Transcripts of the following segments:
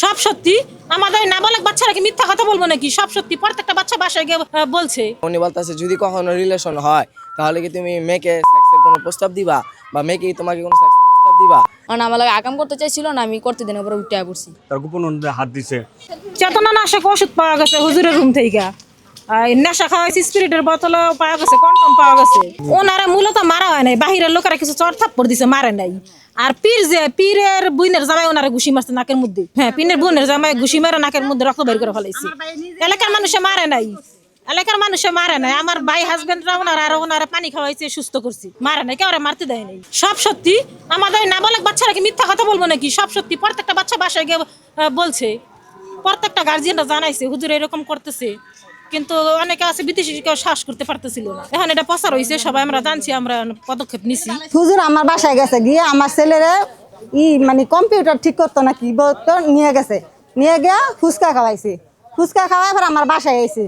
সব সত্যি? আমাদের নাবালক বাচ্চারা কি মিথ্যা কথা বলব নাকি? সব সত্যি প্রত্যেকটা বাচ্চা বাসায় গিয়ে বলছে। উনি বলতেছে যদি কখনো রিলেশন হয় তাহলে কি তুমি মেয়েকে সেক্সের কোনো প্রস্তাব দিবা? বা মেয়েকে তোমাকে কোনো সেক্সের প্রস্তাব দিবা? কারণ আমার লাগে আকাম করতে চাইছিল না আমি করতে দিন পরে উঠে পড়ছি। তার গোপন হাত দিছে। চেতনা নাশক ওষুধ পাওয়া গেছে হুজুরের রুম থেকে। নেশা খাওয়াইছে স্পিরিটের বোতল পাওয়া গেছে কন্ডম পাওয়া গেছে। ওনারা মূলত মারা হয় নাই বাহিরের লোকেরা কিছু চর থাপ্পড় দিছে মারে নাই। আর পীর যে পীরের বুইনের জামাই ওনারা ঘুষি মারছে নাকের মধ্যে। হ্যাঁ পীরের বুনের জামাই ঘুষি মেরে নাকের মধ্যে রক্ত বের করে ফেলাইছে। এলাকার মানুষে মারে নাই। এলাকার মানুষে মারে নাই। আমার ভাই হাজবেন্ডরা ওনারা আর ওনারা পানি খাওয়াইছে সুস্থ করছি। মারে নাই কেউ মারতে দেয় নাই। সব সত্যি। আমাদের নাবালক বাচ্চারা কি মিথ্যা কথা বলব নাকি? সব সত্যি। প্রত্যেকটা বাচ্চা বাসায় গিয়ে বলছে। প্রত্যেকটা গার্জিয়ানরা জানাইছে হুজুর এরকম করতেছে। কিন্তু অনেকে আছে বিদেশি কেউ শ্বাস করতে পারতেছিল না। এখন এটা প্রচার হয়েছে সবাই আমরা জানছি, আমরা পদক্ষেপ নিছি। হুজুর, আমার বাসায় গেছে, গিয়ে আমার ছেলেরে ই মানে কম্পিউটার ঠিক করতো না কি বলতো নিয়ে গেছে। নিয়ে গিয়ে ফুচকা খাওয়াইছে। ফুচকা খাওয়াই পর আমার বাসায় আইছে।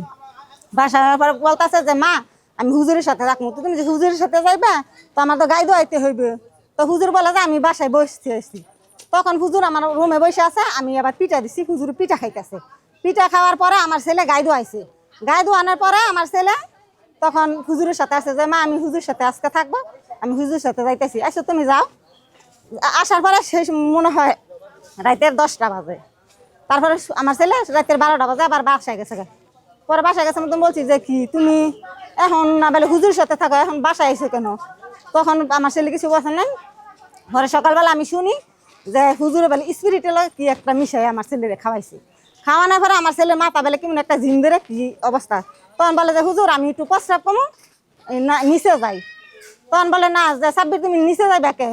বাসায় পর বলতেছে যে, মা, আমি হুজুরের সাথে রাখব। তো তুমি যে হুজুরের সাথে যাইবা, তো আমার তো গাইদো আইতে হইবে। তো হুজুর বলে যে, আমি বাসায় বসতে আসছি। তখন হুজুর আমার রুমে বসে আছে, আমি আবার পিঠা দিছি, হুজুর পিঠা খাইতেছে। পিঠা খাওয়ার পরে আমার ছেলে গাইদো আইছে গাইদো আনার পরে আমার ছেলে তখন হুজুরের সাথে আসে, যে মা, আমি হুজুরের সাথে আজকে থাকব, আমি হুজুরের সাথে যাইতেছি। আসো তুমি যাও। আসার পরে শেষ মনে হয় রাতের দশটা বাজে। তারপরে আমার ছেলে রাতের বারোটা বাজে, আবার বাসায় গেছে। পরে বাসায় গেছে আমি বলছি, যে কি, তুমি এখন না বলে হুজুরের সাথে থাকো, এখন বাসায় এসো কেন? তখন আমার ছেলে কিছু বসে নাই। পরে সকালবেলা আমি শুনি যে হুজুরে বলে স্পিরিটেল কি একটা মিশাই আমার ছেলেরে খাওয়াইছে। খাওয়ানোর পরে আমার ছেলে মাথা বেলে কেমন একটা জিম বেড়ে কি অবস্থা? তখন বলে যে, হুজুর, আমি একটু প্রস্রাব কমো না, নিচে যাই। তখন বলে, না, যে, সাব্বির, তুমি নিচে যাই ব্যাকে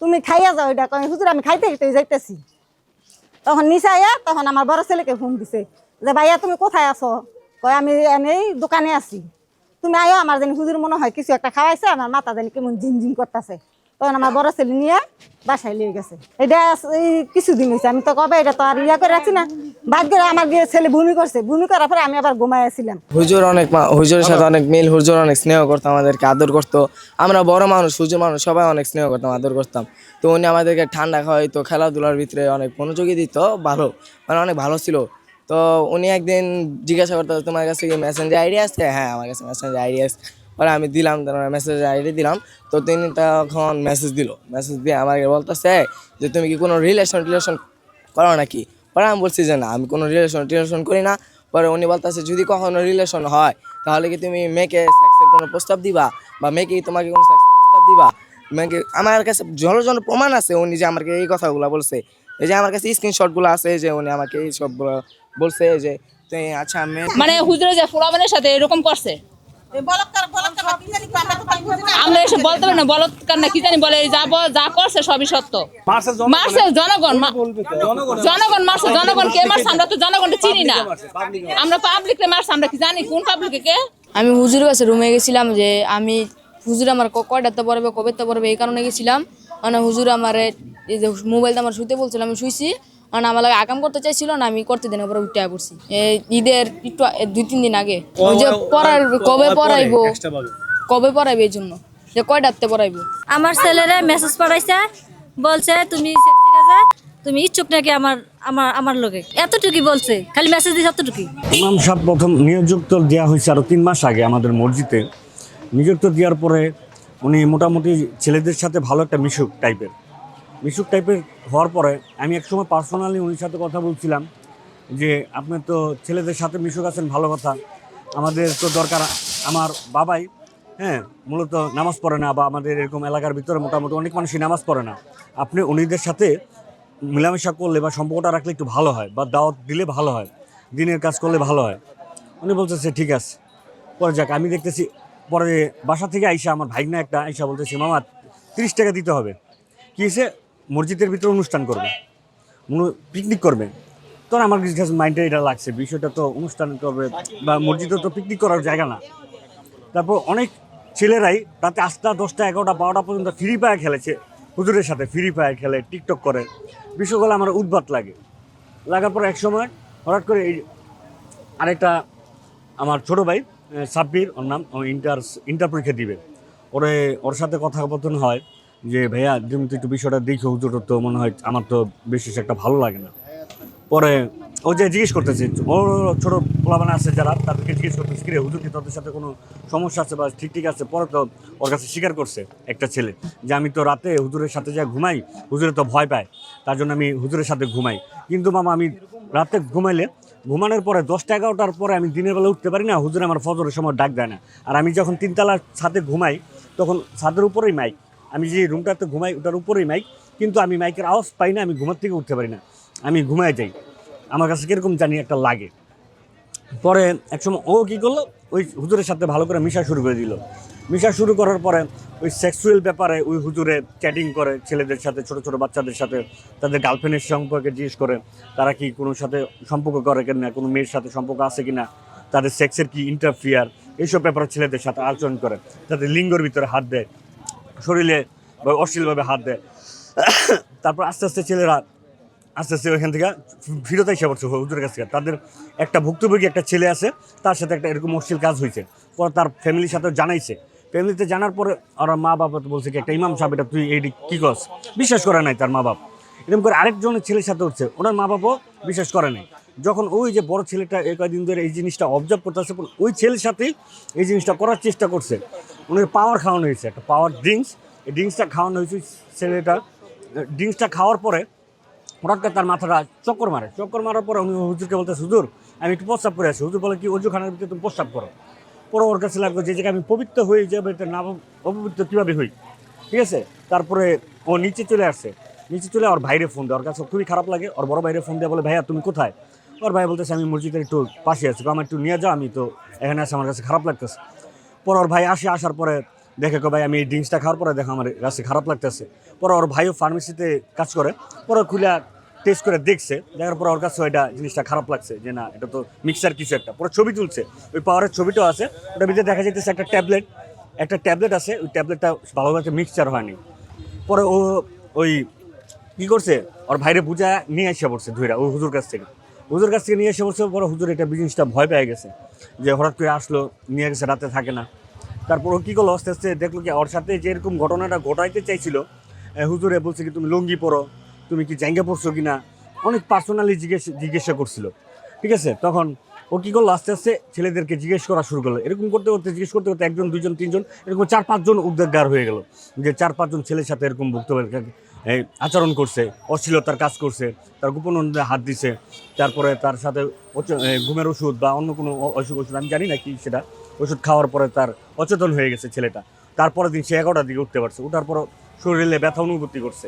তুমি খাইয়া যাও এটা কই হুজুর, আমি খাইতে খাইতে যাইতেছি। তখন নিচে আয়া, তখন আমার বড় ছেলেকে ফোন দিছে, যে, ভাইয়া, তুমি কোথায় আছো? কয়, আমি এই দোকানে আছি। তুমি আয়ো, আমার জানি হুজুর মনে হয় কিছু একটা খাওয়াইছে, আমার মাথা জানি কেমন জিন করতেছে। তখন আমার বড় ছেলে নিয়ে বাসায় লিয়ে গেছে। এটা এই কিছুদিন হয়েছে আমি তো কবে এটা তো আর ইয়া করে রাখছি না। ভাগ্যে আমার গিয়ে ছেলে ভূমি করছে। ভূমি করার পরে আমি আবার ঘুমাই আসছিলাম। হুজুর অনেক মা- হুজুরের সাথে অনেক মিল হুজুর অনেক স্নেহ করতো আমাদেরকে আদর করতো। আমরা বড় মানুষ হুজুর মানুষ সবাই অনেক স্নেহ করতাম আদর করতাম। তো উনি আমাদেরকে ঠান্ডা খাওয়াইতো খেলাধুলার ভিতরে অনেক মনোযোগী দিত ভালো মানে অনেক ভালো ছিল। তো উনি একদিন জিজ্ঞাসা করতো তোমার কাছে কি মেসেঞ্জার আইডি আছে? হ্যাঁ আমার কাছে মেসেঞ্জার আইডি আছে। পরে আমি দিলাম মেসেজ আইডি দিলাম। তো তিনি তখন মেসেজ দিল। মেসেজ দিয়ে আমাকে বলতেছে যে তুমি কি কোনো রিলেশন টিলেশন করো নাকি? পরে আমি বলছি যে না আমি কোনো রিলেশন টিলেশন করি না। পরে উনি বলতেছে যদি কখনো রিলেশন হয় তাহলে কি তুমি মেয়েকে সেক্সের কোনো প্রস্তাব দিবা? বা মেয়েকে তোমাকে কোনো সেক্সের প্রস্তাব দিবা? মেয়েকে আমার কাছে জন জন প্রমাণ আছে উনি যে আমাকে এই কথাগুলো বলছে। এই যে আমার কাছে স্ক্রিনশটগুলো আছে যে উনি আমাকে এই সবগুলো বলছে যে তুই আচ্ছা মেয়ে মানে হুজুরে যে ফুলাবানের সাথে এরকম করছে? আমরা এসে বলতে পারি না কি জানি বলে এই যা করছে সবই সত্য। মারছে জনগণ জনগণ মারছে জনগণ। কে মারছে আমরা তো জনগণকে চিনি না। আমরা পাবলিক মারছে আমরা কি জানি কোন পাবলিকে কে? আমি হুজুর কাছে রুমে গেছিলাম যে আমি হুজুর আমার কয়টাতে পড়বে কবেতে পড়বে এই কারণে গেছিলাম। মানে হুজুর আমার এই যে মোবাইলটা আমার শুতে বলছিল আমি শুইছি। মানে আমার লাগে আকাম করতে চাইছিল না আমি করতে দিন পরে উঠে পড়ছি। এই ঈদের একটু দুই তিন দিন আগে। ওই যে পড়ার কবে পড়াইবো? কবে পড়াইবে এই জন্য? যে কয়টাতে পড়াইবো? আমার ছেলেরে মেসেজ পাঠাইছে বলছে তুমি তুমি ইচ্ছুক নাকি আমার আমার আমার লোকে এতটুকুই বলছে খালি মেসেজ দিছে এতটুকুই। ইমাম সাহেব প্রথম নিয়োযুক্ত দেওয়া হয়েছে আরও তিন মাস আগে আমাদের মসজিদে। নিযুক্ত দেওয়ার পরে উনি মোটামুটি ছেলেদের সাথে ভালো একটা মিশুক টাইপের মিশুক টাইপের হওয়ার পরে আমি একসময় পার্সোনালি উনির সাথে কথা বলছিলাম যে আপনি তো ছেলেদের সাথে মিশুক আছেন, ভালো কথা। আমাদের তো দরকার আমার বাবাই হ্যাঁ মূলত নামাজ পড়ে না বা আমাদের এরকম এলাকার ভিতরে মোটামুটি অনেক মানুষই নামাজ পড়ে না। আপনি উনিদের সাথে মেলামেশা করলে বা সম্পর্কটা রাখলে একটু ভালো হয় বা দাওয়াত দিলে ভালো হয়, দিনের কাজ করলে ভালো হয়। উনি বলতেছে, ঠিক আছে। পরে যাক, আমি দেখতেছি, পরে বাসা থেকে আইসা আমার ভাইগনা একটা, আইসা বলতেছি, মামা, তিরিশ টাকা দিতে হবে। কি হয়েছে মসজিদের ভিতরে অনুষ্ঠান করবে। পিকনিক করবে। তখন আমার কাছে মাইন্ডে এটা লাগছে, বিষয়টা তো অনুষ্ঠান করবে বা মসজিদে তো পিকনিক করার জায়গা না। তারপর অনেক ছেলেরাই রাতে আটটা, দশটা, এগারোটা, বারোটা পর্যন্ত ফ্রি ফায়ার খেলেছে। হুজুরের সাথে ফ্রি ফায়ার খেলে টিকটক করে। বিষয়গুলো আমার উদ্বাত লাগে। লাগার পর এক সময় হঠাৎ করে এই আরেকটা আমার ছোট ভাই সাব্বির, ওর নাম ইন্টার ইন্টার পরীক্ষা দিবে। ওরে, ওর সাথে কথাবার্তন হয়। যে, ভাইয়া, তুমি একটু বিষয়টা দেখো হুজুর তো মনে হয় আমার তো বিশেষ একটা ভালো লাগে না। পরে ও যে জিজ্ঞেস করতেছে ও ছোট পোলাবানা আছে যারা, তাদেরকে জিজ্ঞেস করতেছে, কিরে হুজুর কি তাদের সাথে কোনো সমস্যা আছে বা ঠিক ঠিক আছে? পরে তো ওর কাছে স্বীকার করছে একটা ছেলে যে, আমি তো রাতে হুজুরের সাথে যা ঘুমাই, হুজুরে তো ভয় পায়, তার জন্য আমি হুজুরের সাথে ঘুমাই। কিন্তু মামা, আমি রাতে ঘুমাইলে ঘুমানোর পরে দশটা এগারোটার পরে আমি দিনের বেলা উঠতে পারি না, হুজুর আমার ফজরের সময় ডাক দেয় না। আর আমি যখন তিনতলার ছাদে ঘুমাই, তখন ছাদের উপরেই মাইক আমি যে রুমটাতে ঘুমাই, ওটার উপরেই মাইক কিন্তু আমি মাইকের আওয়াজ পাই না, আমি ঘুমার থেকে উঠতে পারি না। আমি ঘুমায় যাই। আমার কাছে কীরকম জানি একটা লাগে। পরে একসময় ও কী করল? ওই হুজুরের সাথে ভালো করে মিশা শুরু করে দিল। মিশা শুরু করার পরে ওই সেক্সুয়াল ব্যাপারে ওই হুজুরে চ্যাটিং করে ছেলেদের সাথে, ছোট ছোট বাচ্চাদের সাথে, তাদের গার্লফ্রেন্ডের সম্পর্কে জিজ্ঞেস করে, তারা কি কোনো সাথে সম্পর্ক করে কিনা, কোনো মেয়ের সাথে সম্পর্ক আছে কিনা, তাদের সেক্সের কি ইন্টারফিয়ার এইসব ব্যাপারে ছেলেদের সাথে আলোচনা করে, তাদের লিঙ্গর ভিতরে হাত দেয়। শরীরে অশ্লীলভাবে হাত দেয়। তারপর আস্তে আস্তে ছেলেরা আস্তে আস্তে ওইখান থেকে ফিরত এসে পড়ছে হুজুরের কাছ থেকে। তাদের একটা ভুক্তভোগী একটা ছেলে আছে, তার সাথে একটা এরকম অশ্লীল কাজ হয়েছে। পরে তার ফ্যামিলির সাথে জানাইছে। ফ্যামিলিতে জানার পরে ওরা মা বাবা বলছে কি, একটা ইমাম সাহেব, এটা তুই এইটি কী করস? বিশ্বাস করে নাই তার মা বাপ। এরকম করে আরেকজনের ছেলের সাথে হচ্ছে, ওনার মা বাবাও বিশ্বাস করে নাই। যখন ওই যে বড় ছেলেটা এই কয়েকদিন ধরে এই জিনিসটা অবজার্ভ করতেছে, ওই ছেলের সাথেই এই জিনিসটা করার চেষ্টা করছে। ওনার পাওয়ার খাওয়ানো হয়েছে, একটা পাওয়ার ড্রিঙ্কস এই ড্রিঙ্কসটা খাওয়ানো হয়েছে ছেলেটা ড্রিঙ্কসটা খাওয়ার পরে হঠাৎ করে তার মাথাটা চক্কর মারে। চক্কর মারার পরে উনি হুজুরকে বলতে, হুজুর, আমি একটু প্রস্তাব করে আসি। হুজুর বলে, কি অজু খানার ভিতরে তুমি প্রস্তাব করো? পরে ওর কাছে লাগল, যে জায়গায় আমি পবিত্র হয়ে যাবে, এটা না অপবিত্র কীভাবে হই? ঠিক আছে? তারপরে ও নিচে চলে আসছে নিচে চলে ওর ভাইরে ফোন দেয়। ওর কাছে খুবই খারাপ লাগে। ওর বড় ভাইরে ফোন দেয়, বলে, ভাইয়া, তুমি কোথায়? ওর ভাই বলতেছে, আমি মসজিদের একটু পাশে আছি। আমার একটু নিয়ে যাও, আমি তো এখানে আসে আমার কাছে খারাপ লাগতেছে। পরে ওর ভাই আসে, আসার পরে দেখে কো ভাই, আমি এই ড্রিঙ্কসটা খাওয়ার পরে দেখো আমার কাছে খারাপ লাগতেছে। পরে ওর ভাইও ফার্মেসিতে কাজ করে। পরে খুলে টেস্ট করে দেখছে। দেখার পর ওর কাছে ওইটা জিনিসটা খারাপ লাগছে যে, না, এটা তো মিক্সার কিছু একটা। পরে ছবি তুলছে। ওই পাওয়ারের ছবিটাও আছে। ওটার ভিতরে দেখা যাইতেছে একটা ট্যাবলেট একটা ট্যাবলেট আছে। ওই ট্যাবলেটটা ভালোভাবে মিক্সচার হয়নি। পরে ও ওই কি করছে? ওর ভাইরে পূজা নিয়ে এসে পড়ছে ধুইরা ওই হুজুর কাছ থেকে। হুজুর কাছ থেকে নিয়ে এসে পড়ছে পরে হুজুর, এটা জিনিসটা ভয় পেয়ে গেছে যে হঠাৎ করে আসলো, নিয়ে গেছে, রাতে থাকে না। তারপর ও কী করল, আস্তে আস্তে দেখল কি, ওর সাথে যে এরকম ঘটনাটা ঘটাইতে চাইছিল হুজুরে, বলছে কি, তুমি লুঙ্গি পরো, তুমি কি জাঙ্গা পড়ছো কি না? অনেক পার্সোনালি জিজ্ঞেস, জিজ্ঞাসা করছিল, ঠিক আছে? তখন ও কী করল, আস্তে আস্তে ছেলেদেরকে জিজ্ঞেস করা শুরু করল। এরকম করতে করতে, জিজ্ঞেস করতে করতে একজন দুজন তিনজন, এরকম চার পাঁচজন উদ্যোগগার হয়ে গেল, যে চার পাঁচজন ছেলের সাথে এরকম ভুক্তভোগী আচরণ করছে, অশ্লীলতার কাজ করছে, তার গোপন হাত দিছে, তারপরে তার সাথে ঘুমের ওষুধ বা অন্য কোনো অসুখ ওষুধ, আমি জানি না কি সেটা, ওষুধ খাওয়ার পরে তার অচেতন হয়ে গেছে ছেলেটা। তারপরের দিন সে এগারোটার দিকে উঠতে পারছে, উঠার পর শরীরে ব্যথা অনুভূতি করছে।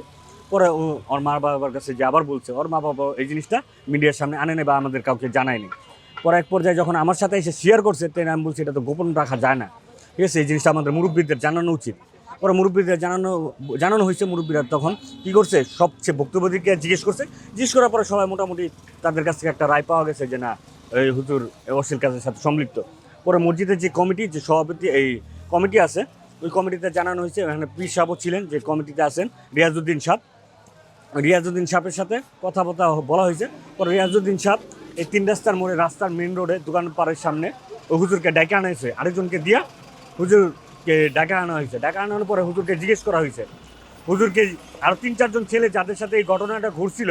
পরে ওর মা বাবার কাছে যে আবার বলছে, ওর মা বাবা এই জিনিসটা মিডিয়ার সামনে আনে নেই বা আমাদের কাউকে জানায়নি পরে এক পর্যায়ে যখন আমার সাথে এসে শেয়ার করছে তাই আমি বলছি, এটা তো গোপন রাখা যায় না। ঠিক আছে, এই জিনিসটা আমাদের মুরব্বীদের জানানো উচিত। পরে মুরব্বীদের জানানো জানানো হয়েছে মুরব্বীরা তখন। কি করছে? সবচেয়ে ভুক্তভোগীকে জিজ্ঞেস করছে। জিজ্ঞেস করার পরে সবাই মোটামুটি তাদের কাছ থেকে একটা রায় পাওয়া গেছে যে, না, এই হুজুর অশ্লীল কাজের সাথে সম্পৃক্ত। পরে মসজিদের যে কমিটি, যে সভাপতি, এই কমিটি আছে, ওই কমিটিতে জানানো হয়েছে, এখানে পীর সাহেবও ছিলেন, যে কমিটিতে আছেন রিয়াজউদ্দিন সাহেব। রিয়াজউদ্দিন সাহেবের সাথে কথাবার্তা বলা হয়েছে। পরে রিয়াজউদ্দিন সাহেব এই তিন রাস্তার মোড়ে, রাস্তার মেন রোডে দোকান পাড়ের সামনে, ওই হুজুরকে ডেকে আনা হয়েছে। আরেকজনকে দিয়া হুজুরকে ডাকা আনা হয়েছে। ডাকা আনানোর পরে হুজুরকে জিজ্ঞেস করা হয়েছে। হুজুরকে আরও তিন চারজন ছেলে যাদের সাথে এই ঘটনাটা ঘটছিল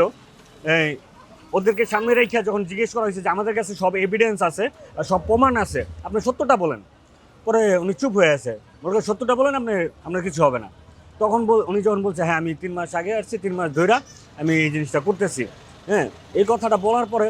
ওদেরকে সামনে রেখে যখন জিজ্ঞেস করা হয়েছে যে আমাদের কাছে সব এভিডেন্স আছে সব প্রমাণ আছে, আপনি সত্যটা বলেন। পরে উনি চুপ হয়ে আছে। বলল সত্যটা বলেন, আপনি, আপনার কিছু হবে না। তখন বল, উনি যখন বলছে হ্যাঁ আমি তিন মাস আগে আসছি, তিন মাস ধইরা আমি এই জিনিসটা করতেছি। হ্যাঁ এই কথাটা বলার পরে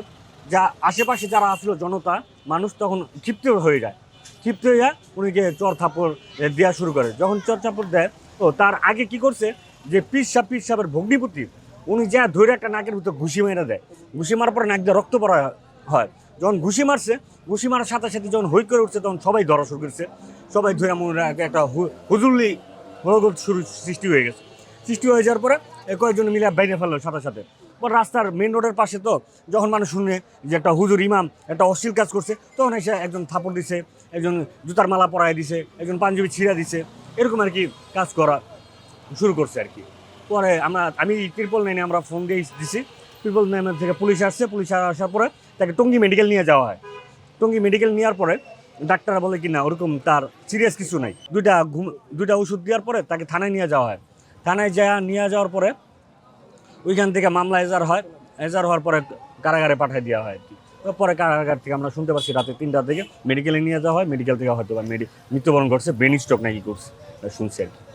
যা আশেপাশে যারা আসলো জনতা, মানুষ তখন ক্ষিপ্ত হয়ে যায়। ক্ষিপ্ত যায় উনিকে চর থাপড় দেওয়া শুরু করে। যখন চর থাপড় দেয়, তো তার আগে কি করছে যে পীর সাহ পীর সাহেবের ভগ্নিপতি, উনি যা ধরে একটা নাকের ভিতর ঘুষি মেরে দেয়। ঘুষি মারার পরে নাক দিয়ে রক্ত পড়া হয়। যখন ঘুষি মারছে, ঘুষি মারার সাথে সাথে যখন হই করে উঠছে, তখন সবাই ধরা শুরু করছে। সবাই ধরে মনে একটা হু- হুজুল্লি হরগত শুরু সৃষ্টি হয়ে গেছে। সৃষ্টি হয়ে যাওয়ার পরে কয়েকজন মিলে বাইরে ফেলল সাথে সাথে। রাস্তার মেন রোডের পাশে তো যখন মানুষ শুনে যে একটা হুজুর ইমাম একটা অশ্লীল কাজ করছে, তখন এসে একজন থাপড় দিছে, একজন জুতার মালা পরায় দিছে, একজন পাঞ্জাবি ছিঁড়া দিছে, এরকম আর কি কাজ করা শুরু করছে আর কি। পরে আমরা, আমি ট্রিপল নাইনে আমরা ফোন দিয়ে দিছি ত্রিপল নাইনের থেকে পুলিশ আসছে, পুলিশ আসার পরে তাকে টঙ্গি মেডিকেল নিয়ে যাওয়া হয়। টঙ্গি মেডিকেল নেওয়ার পরে ডাক্তার বলে কি না, ওরকম তার সিরিয়াস কিছু নাই। দুইটা ঘুম, দুইটা ওষুধ দেওয়ার পরে তাকে থানায় নিয়ে যাওয়া হয়। থানায় যা নিয়ে যাওয়ার পরে ওইখান থেকে মামলা এজার হয়। এজার হওয়ার পরে কারাগারে পাঠিয়ে দেওয়া হয়। পরে কারাগার থেকে আমরা শুনতে পাচ্ছি, রাতে তিনটার থেকে মেডিকেলে নিয়ে যাওয়া হয়। মেডিকেল থেকে হয়তো বা মেডি মৃত্যুবরণ করছে ব্রেন স্ট্রোক নাকি করছে, শুনছি আর কি।